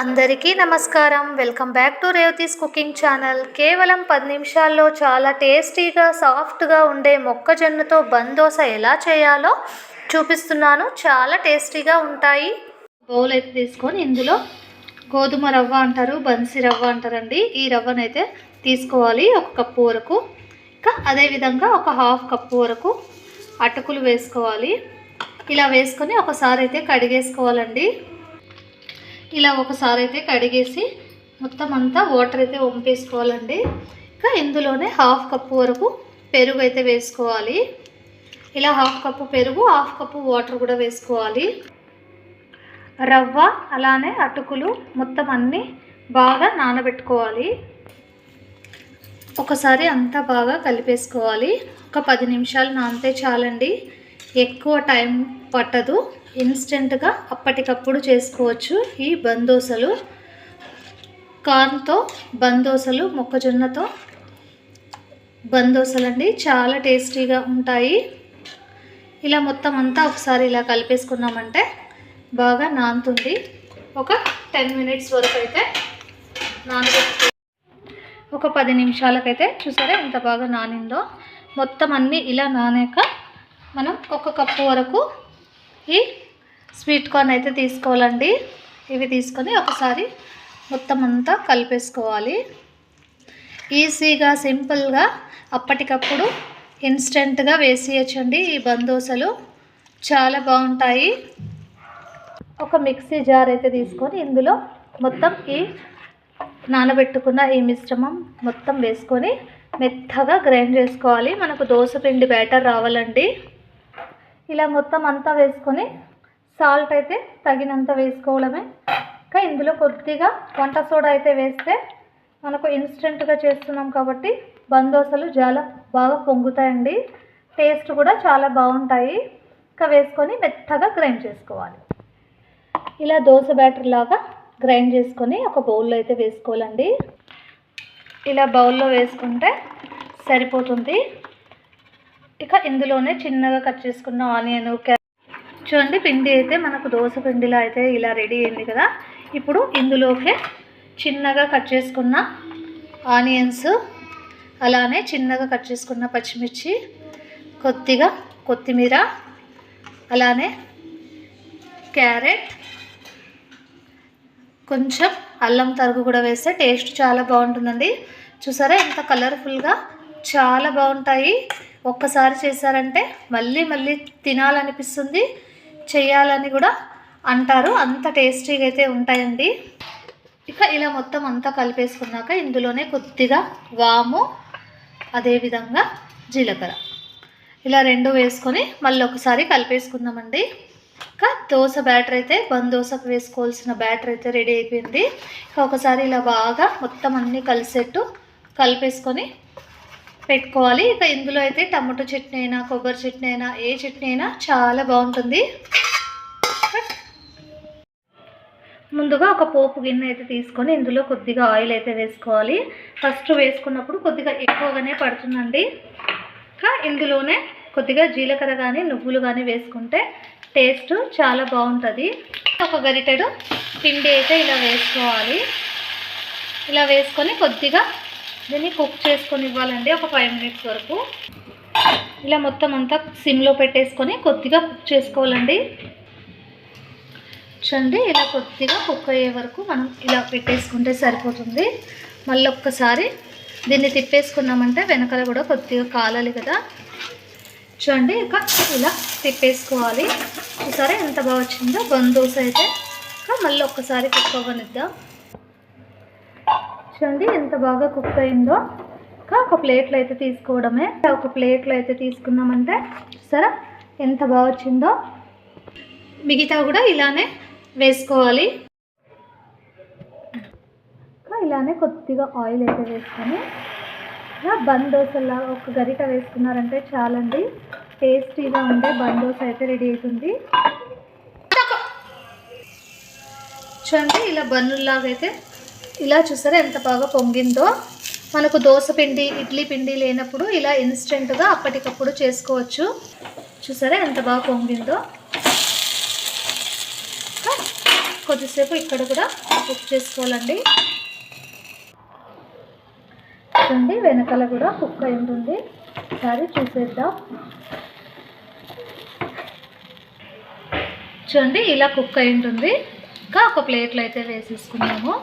అందరికీ నమస్కారం. Welcome back to Revathi's cooking channel. కేవలం పది నిమిషాల్లో చాలా టేస్టీగా సాఫ్ట్గా ఉండే మొక్కజొన్నతో బందోస ఎలా చేయాలో చూపిస్తున్నాను. చాలా టేస్టీగా ఉంటాయి. బౌల్ అయితే తీసుకొని ఇందులో గోధుమ రవ్వ అంటారు బన్సీ రవ్వ అంటారండి. ఈ రవ్వనైతే తీసుకోవాలి ఒక కప్పు వరకు. ఇంకా అదేవిధంగా ఒక హాఫ్ కప్పు వరకు అటుకులు వేసుకోవాలి. ఇలా వేసుకొని ఒకసారి అయితే కడిగేసుకోవాలండి. ఇలా ఒకసారి అయితే కడిగేసి మొత్తం అంతా వాటర్ అయితే వంపేసుకోవాలండి. ఇంకా ఇందులోనే హాఫ్ కప్పు వరకు పెరుగు అయితే వేసుకోవాలి. ఇలా హాఫ్ కప్పు పెరుగు హాఫ్ కప్పు వాటర్ కూడా వేసుకోవాలి. రవ్వ అలానే అటుకులు మొత్తం అన్నీ బాగా నానబెట్టుకోవాలి. ఒకసారి అంతా బాగా కలిపేసుకోవాలి. ఒక పది నిమిషాలు నానితే చాలండి. ఎక్కువ టైం పట్టదు. ఇన్స్టెంట్గా అప్పటికప్పుడు చేసుకోవచ్చు ఈ బందోసలు. కార్న్తో బందోసలు మొక్కజొన్నతో. బందోసలండి చాలా టేస్టీగా ఉంటాయి. ఇలా మొత్తం అంతా ఒకసారి ఇలా కలిపేసుకున్నామంటే బాగా నానుతుంది. ఒక టెన్ మినిట్స్ వరకు అయితే నానబెట్టుకో ఒక పది నిమిషాలకైతే చూసారా ఎంత బాగా నానిందో. మొత్తం అన్నీ ఇలా నానాక మనం ఒక కప్పు వరకు ఈ స్వీట్ కార్న్ అయితే తీసుకోవాలండి. ఇవి తీసుకొని ఒకసారి మొత్తం అంతా కలిపేసుకోవాలి. ఈజీగా సింపుల్గా అప్పటికప్పుడు ఇన్స్టెంట్గా వేసేయచ్చండి ఈ బందోసలు చాలా బాగుంటాయి. ఒక మిక్సీ జార్ అయితే తీసుకొని ఇందులో మొత్తం ఈ నానబెట్టుకున్న ఈ మిశ్రమం మొత్తం వేసుకొని మెత్తగా గ్రైండ్ చేసుకోవాలి. మనకు దోశ పిండి బ్యాటర్ రావాలండి. ఇలా మొత్తం అంతా వేసుకొని సాల్ట్ అయితే తగినంత వేసుకోవడమే. ఇంకా ఇందులో కొద్దిగా వంట సోడా అయితే వేస్తే మనకు ఇన్స్టెంట్గా చేస్తున్నాం కాబట్టి బందోసలు చాలా బాగా పొంగుతాయండి. టేస్ట్ కూడా చాలా బాగుంటాయి. ఇంకా వేసుకొని మెత్తగా గ్రైండ్ చేసుకోవాలి. ఇలా దోశ బ్యాటర్ లాగా గ్రైండ్ చేసుకొని ఒక బౌల్లో అయితే వేసుకోవాలండి. ఇలా బౌల్లో వేసుకుంటే సరిపోతుంది. ఇంకా ఇందులోనే చిన్నగా కట్ చేసుకున్న ఆనియన్ చూడండి పిండి అయితే మనకు దోశ పిండిలా అయితే ఇలా రెడీ అయింది కదా. ఇప్పుడు ఇందులోకి చిన్నగా కట్ చేసుకున్న ఆనియన్స్ అలానే చిన్నగా కట్ చేసుకున్న పచ్చిమిర్చి కొద్దిగా కొత్తిమీర అలానే క్యారెట్ కొంచెం అల్లం తరుగు కూడా వేస్తే టేస్ట్ చాలా బాగుంటుందండి. చూసారా ఎంత కలర్ఫుల్గా చాలా బాగుంటాయి. ఒక్కసారి చేశారంటే మళ్ళీ మళ్ళీ తినాలనిపిస్తుంది. చేయాలని కూడా అంటారు. అంత టేస్టీగా అయితే ఉంటాయండి. ఇక ఇలా మొత్తం అంతా కలిపేసుకున్నాక ఇందులోనే కొద్దిగా వాము అదేవిధంగా జీలకర్ర. ఇలా రెండు వేసుకొని మళ్ళీ ఒకసారి కలిపేసుకుందామండి. ఇంకా దోశ బ్యాటర్ అయితే బంద్ దోశకు వేసుకోవాల్సిన బ్యాటర్ అయితే రెడీ అయిపోయింది. ఇంకా ఒకసారి ఇలా బాగా మొత్తం అన్నీ కలిసేట్టు కలిపేసుకొని పెట్టుకోవాలి. ఇక ఇందులో అయితే టమాటో చట్నీ అయినా కొబ్బరి చట్నీ అయినా ఏ చట్నీ అయినా చాలా బాగుంటుంది. ముందుగా ఒక పోపు గిన్నె అయితే తీసుకొని ఇందులో కొద్దిగా ఆయిల్ అయితే వేసుకోవాలి. ఫస్ట్ వేసుకున్నప్పుడు కొద్దిగా ఎక్కువగానే పడుతుందండి. ఇంకా ఇందులోనే కొద్దిగా జీలకర్ర కానీ నువ్వులు కానీ వేసుకుంటే టేస్ట్ చాలా బాగుంటుంది. ఒక గరిటెడు పిండి అయితే ఇలా వేసుకోవాలి. ఇలా వేసుకొని కొద్దిగా దీన్ని కుక్ చేసుకొని ఇవ్వాలండి ఒక ఫైవ్ మినిట్స్ వరకు. ఇలా మొత్తం అంతా సిమ్లో పెట్టేసుకొని కొద్దిగా కుక్ చేసుకోవాలండి. చూడండి ఇలా కొద్దిగా కుక్ అయ్యే వరకు మనం ఇలా పెట్టేసుకుంటే సరిపోతుంది. మళ్ళీ ఒక్కసారి దీన్ని తిప్పేసుకున్నామంటే వెనకాల కూడా కొద్దిగా కాలాలి కదా. చూడండి ఇక ఇలా తిప్పేసుకోవాలి. చూసారా ఎంత బాగా వచ్చిందో బందోస అయితే ఇంకా మళ్ళీ ఒక్కసారి కుక్ అవ్వనిద్దాం. చూడండి ఎంత బాగా కుక్ అయిందో. ఒక ప్లేట్లో అయితే తీసుకోవడమే. ఒక ప్లేట్లో అయితే తీసుకున్నామంటే సరే ఎంత బాగా వచ్చిందో. మిగతా కూడా ఇలానే వేసుకోవాలి. ఇలానే కొద్దిగా ఆయిల్ అయితే వేసుకొని ఇలా బందోసలా ఒక గరిట వేసుకున్నారంటే చాలండి. టేస్టీగా ఉండే బందోస అయితే రెడీ అవుతుంది. చూడండి ఇలా బన్నుల్లాగా అయితే ఇలా చూసారా ఎంత బాగా పొంగిందో? మనకు దోశ పిండి ఇడ్లీ పిండి లేనప్పుడు ఇలా ఇన్స్టెంట్గా అప్పటికప్పుడు చేసుకోవచ్చు. చూసారా ఎంత బాగా పొంగిందో? కొద్దిసేపు ఇక్కడ కూడా కుక్ చేసుకోవాలండి. చూడండి వెనకాల కూడా కుక్ అయి ఉంటుంది. ఒకసారి చూసేద్దాం. చూడండి ఇలా కుక్ అయి ఉంటుంది. ఇంకా ఒక ప్లేట్లో అయితే వేసేసుకున్నాము.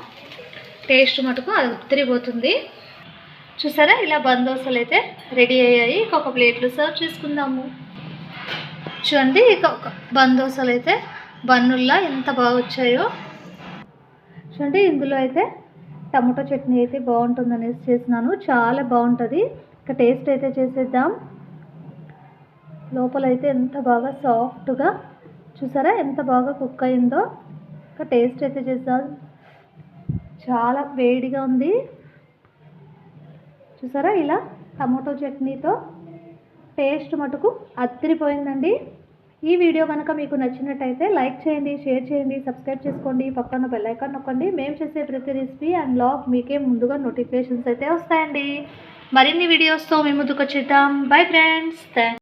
టేస్ట్ మటుకు అది ఉత్తిరిపోతుంది. చూసారా? ఇలా బందోసలు అయితే రెడీ అయ్యాయి. ఒక ప్లేట్లు సర్వ్ చేసుకుందాము. చూడండి ఇక ఒక బందోసలు అయితే బన్నుల్లా ఎంత బాగా వచ్చాయో. చూడండి ఇందులో అయితే టమాటో చట్నీ అయితే బాగుంటుంది అనేసి చేసినాను చాలా బాగుంటుంది. ఇక టేస్ట్ అయితే చేసేద్దాం. లోపల అయితే ఎంత బాగా సాఫ్ట్గా చూసారా? ఎంత బాగా కుక్ అయిందో. ఇక టేస్ట్ అయితే చేద్దాం. చాలా వేడిగా ఉంది. చూసారా ఇలా? టమాటో చట్నీతో టేస్ట్ మటుకు అత్తిరిపోయిందండి ఈ వీడియో కనుక మీకు నచ్చినట్టయితే లైక్ చేయండి షేర్ చేయండి సబ్స్క్రైబ్ చేసుకోండి పక్కన బెల్ ఐకాన్ నొక్కండి. మేము చేసే ప్రతి రెసిపీ అండ్ బ్లాగ్ మీకే ముందుగా నోటిఫికేషన్స్ అయితే వస్తాయండి. మరిన్ని వీడియోస్తో మేము ముందుకు వచ్చేద్దాం. Bye friends thank